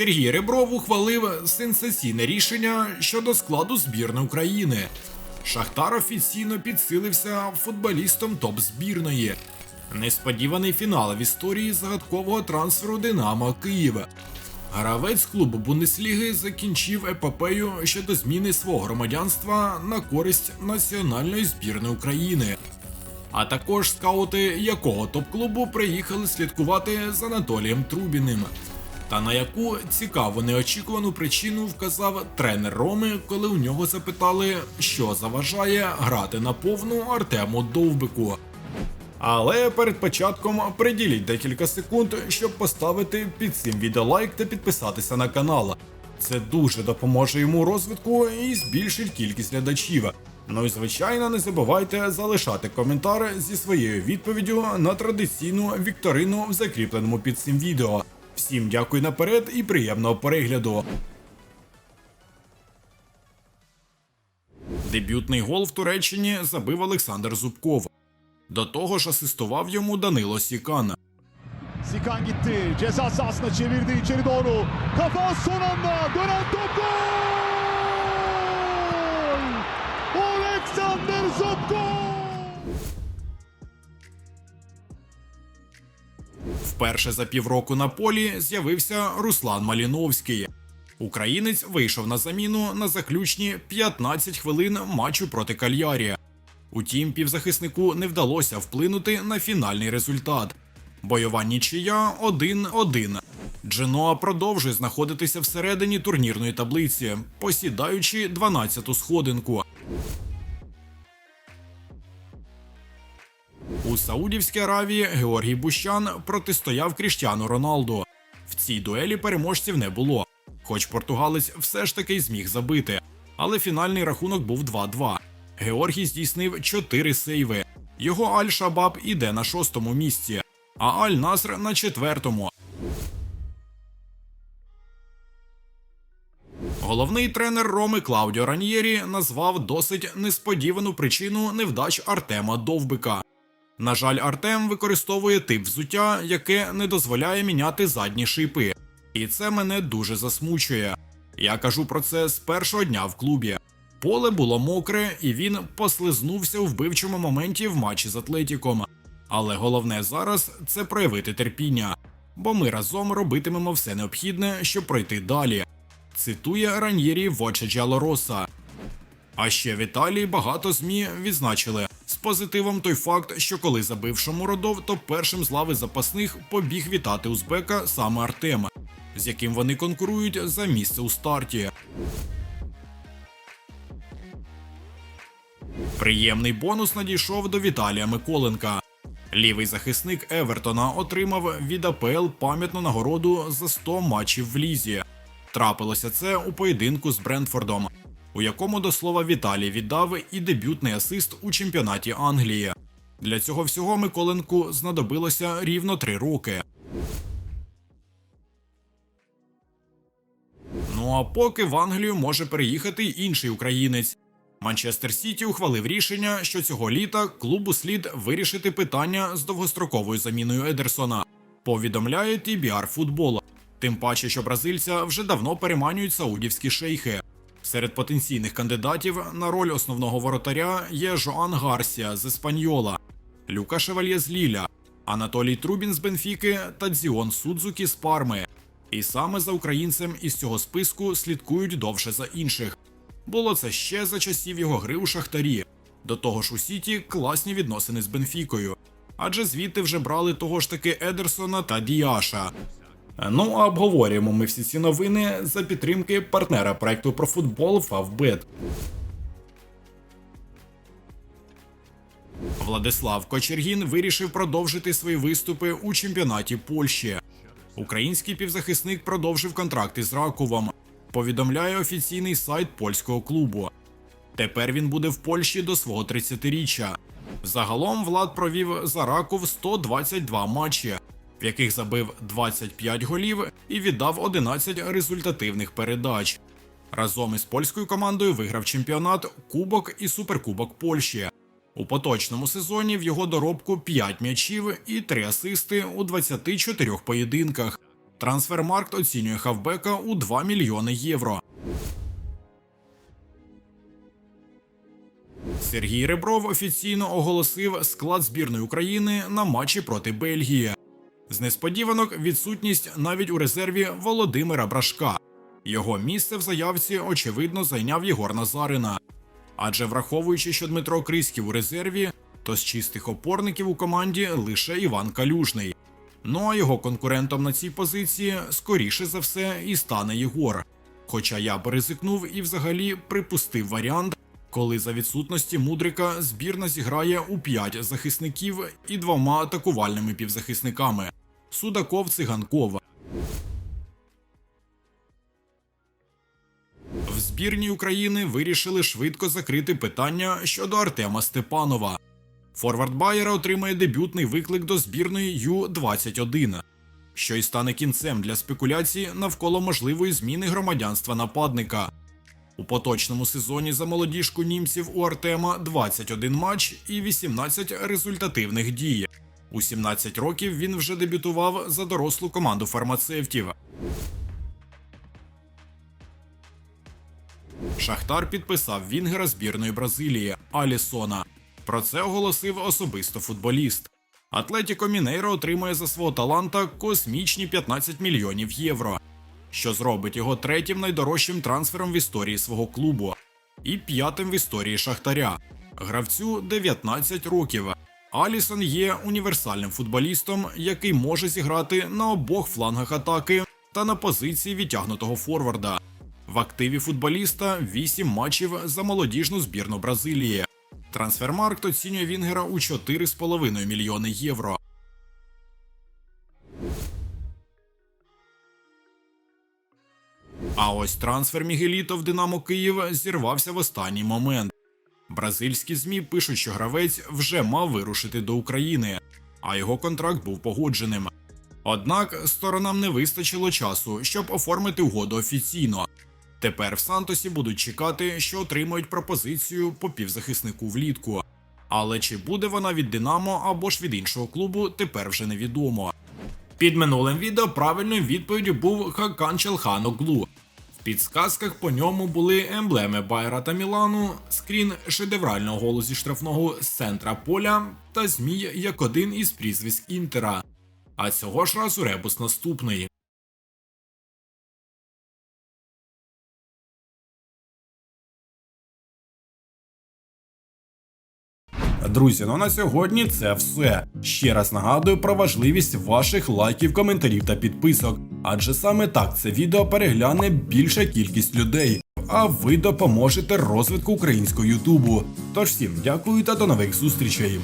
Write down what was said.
Сергій Ребров ухвалив сенсаційне рішення щодо складу збірної України. Шахтар офіційно підсилився футболістом топ-збірної. Несподіваний фінал в історії загадкового трансферу Динамо Києва. Гравець клубу Бундесліги закінчив епопею щодо зміни свого громадянства на користь національної збірної України. А також скаути якого топ-клубу приїхали слідкувати за Анатолієм Трубіним. Та на яку цікаву неочікувану причину вказав тренер Роми, коли у нього запитали, що заважає грати на повну Артему Довбику. Але перед початком приділіть декілька секунд, щоб поставити під цим відео лайк та підписатися на канал. Це дуже допоможе йому розвитку і збільшить кількість глядачів. Ну і звичайно, не забувайте залишати коментар зі своєю відповіддю на традиційну вікторину в закріпленому під цим відео. Всім дякую наперед і приємного перегляду. Дебютний гол в Туреччині забив Олександр Зубков. До того ж асистував йому Данило Сікан. Sikan gitti. Ceza sahasına çevirdi içeri doğru. Kafa son anda. Dönen top gol! Вперше за півроку на полі з'явився Руслан Маліновський. Українець вийшов на заміну на заключні 15 хвилин матчу проти Кальярі. Утім, півзахиснику не вдалося вплинути на фінальний результат. Бойова нічия 1-1. Дженоа продовжує знаходитися всередині турнірної таблиці, посідаючи 12-ту сходинку. У Саудівській Аравії Георгій Бущан протистояв Кріштіану Роналду. В цій дуелі переможців не було, хоч португалець все ж таки зміг забити. Але фінальний рахунок був 2-2. Георгій здійснив 4 сейви. Його Аль-Шабаб іде на шостому місці, а Аль-Наср на четвертому. Головний тренер Роми Клаудіо Раньєрі назвав досить несподівану причину невдач Артема Довбика. На жаль, Артем використовує тип взуття, яке не дозволяє міняти задні шипи. І це мене дуже засмучує. Я кажу про це з першого дня в клубі. Поле було мокре, і він послизнувся у вбивчому моменті в матчі з Атлетіком. Але головне зараз це проявити терпіння, бо ми разом робитимемо все необхідне, щоб пройти далі. Цитує Раньєрі Воче Джалороса. А ще в Італії багато змі відзначили позитивом той факт, що коли забив Шомородов, то першим з лави запасних побіг вітати узбека саме Артем, з яким вони конкурують за місце у старті. Приємний бонус надійшов до Віталія Миколенка. Лівий захисник Евертона отримав від АПЛ пам'ятну нагороду за 100 матчів в лізі. Трапилося це у поєдинку з Брентфордом, у якому до слова Віталій віддав і дебютний асист у чемпіонаті Англії. Для цього всього Миколенку знадобилося рівно три роки. Ну а поки в Англію може переїхати інший українець. Манчестер Сіті ухвалив рішення, що цього літа клубу слід вирішити питання з довгостроковою заміною Едерсона. Повідомляє TBR Футбол. Тим паче, що бразильця вже давно переманюють саудівські шейхи. Серед потенційних кандидатів на роль основного воротаря є Жоан Гарсія з Еспаньола, Люка Шевальє з Ліля, Анатолій Трубін з Бенфіки та Дзіон Судзукі з Парми. І саме за українцем із цього списку слідкують довше за інших. Було це ще за часів його гри у Шахтарі. До того ж у Сіті класні відносини з Бенфікою, адже звідти вже брали того ж таки Едерсона та Діаша. Ну а обговорюємо ми всі ці новини за підтримки партнера проекту про футбол Фавбет. Владислав Кочергін вирішив продовжити свої виступи у чемпіонаті Польщі. Український півзахисник продовжив контракт із Раковом. Повідомляє офіційний сайт польського клубу. Тепер він буде в Польщі до свого 30-річчя. Загалом Влад провів за Раков 122 матчі, в яких забив 25 голів і віддав 11 результативних передач. Разом із польською командою виграв чемпіонат, Кубок і Суперкубок Польщі. У поточному сезоні в його доробку 5 м'ячів і 3 асисти у 24 поєдинках. Трансфермаркт оцінює хавбека у 2 мільйони євро. Сергій Ребров офіційно оголосив склад збірної України на матчі проти Бельгії. З несподіванок відсутність навіть у резерві Володимира Брашка. Його місце в заявці очевидно зайняв Єгор Назарина. Адже враховуючи, що Дмитро Криськів у резерві, то з чистих опорників у команді лише Іван Калюжний. Ну а його конкурентом на цій позиції скоріше за все і стане Єгор. Хоча я б ризикнув і взагалі припустив варіант, коли за відсутності Мудрика збірна зіграє у 5 захисників і двома атакувальними півзахисниками Судаков Циганков. В збірній України вирішили швидко закрити питання щодо Артема Степанова. Форвард Байера отримає дебютний виклик до збірної Ю-21, що й стане кінцем для спекуляцій навколо можливої зміни громадянства нападника. У поточному сезоні за молодіжку німців у Артема 21 матч і 18 результативних дій. У 17 років він вже дебютував за дорослу команду фармацевтів. Шахтар підписав Вінгера збірної Бразилії Алісона. Про це оголосив особисто футболіст. Атлетіко Мінейро отримує за свого таланта космічні 15 мільйонів євро, що зробить його третім найдорожчим трансфером в історії свого клубу і п'ятим в історії Шахтаря. Гравцю 19 років. Алісон є універсальним футболістом, який може зіграти на обох флангах атаки та на позиції відтягнутого форварда. В активі футболіста 8 матчів за молодіжну збірну Бразилії. Трансфермаркт оцінює Вінгера у 4,5 мільйони євро. А ось трансфер Мігеліто в Динамо Київ зірвався в останній момент. Бразильські ЗМІ пишуть, що гравець вже мав вирушити до України, а його контракт був погодженим. Однак сторонам не вистачило часу, щоб оформити угоду офіційно. Тепер в Сантосі будуть чекати, що отримають пропозицію по півзахиснику влітку. Але чи буде вона від Динамо або ж від іншого клубу, тепер вже невідомо. Під минулим відео правильною відповіддю був Хакан Челханоглу. Підсказках по ньому були емблеми Байера та Мілану, скрін шедеврального голу зі штрафного з центра поля та змій як один із прізвиськ Інтера. А цього ж разу ребус наступний. Друзі, ну на сьогодні це все. Ще раз нагадую про важливість ваших лайків, коментарів та підписок, адже саме так це відео перегляне більша кількість людей, а ви допоможете розвитку українського Ютубу. Тож всім дякую та до нових зустрічей.